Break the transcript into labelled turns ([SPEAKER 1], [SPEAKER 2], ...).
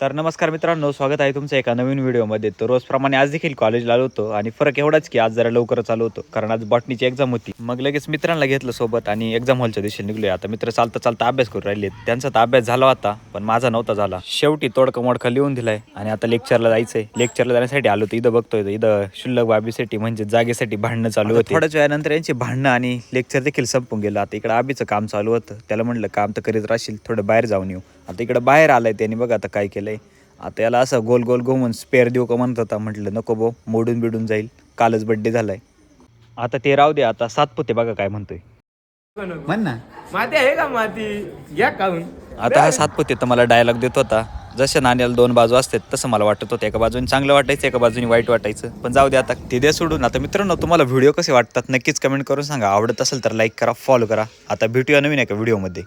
[SPEAKER 1] तर नमस्कार मित्रांनो स्वागत आहे तुमचं एका नवीन व्हिडिओमध्ये. तर रोजप्रमाणे आज देखील कॉलेजला आलो होतो आणि फरक एवढाच की आज जरा लवकर चालू होतो कारण आज बॉटनीची एक्झाम होती. मग लगेच मित्रांना घेतलं सोबत आणि एक्झाम हॉलच्या दिशेने निघलोय. आता मित्र चालता चालता अभ्यास करून राहिले त्यांचा तर अभ्यास झाला होता पण माझा नव्हता झाला. शेवटी तोडका मोडका लिहून दिलाय आणि आता लेक्चरला जायचंय. लेक्चरला जाण्यासाठी आलो इथं बघतोय इथं शुल्लक बाबीसाठी म्हणजे जागेसाठी भांडणं चालू होते. थोड्याच वेळानंतर यांची भांडणं आणि लेक्चर देखील संपून गेलं. आता इकडं आबीचं काम चालू होतं. त्याला म्हणलं काम तर करीत राहशील थोडं बाहेर जाऊन येऊ. आता इकडं बाहेर आलाय त्यांनी बघा आता काय केलंय. आता याला असं गोल गोल घुमून स्पेअर देऊ का म्हणत होता म्हटलं नको बो मोडून बिडून जाईल. कालच बड्डे झालाय. आता ते राहू दे आता सातपुते बघा काय म्हणतोय.
[SPEAKER 2] म्हण ना.
[SPEAKER 3] माती आहे का माती? घ्या
[SPEAKER 1] आता हा सातपुते तर मला डायलॉग देत होता. जशा नाण्याला दोन बाजू असतात तसं मला वाटत होतं. एका बाजूने चांगलं वाटायचं एका बाजूने वाईट वाटायचं. पण जाऊ दे आता ते द्या सोडून. आता मित्रांनो तुम्हाला व्हिडिओ कसे वाटतात नक्कीच कमेंट करून सांगा. आवडत असेल तर लाईक करा फॉलो करा. आता भेटूया नवीन एका व्हिडिओमध्ये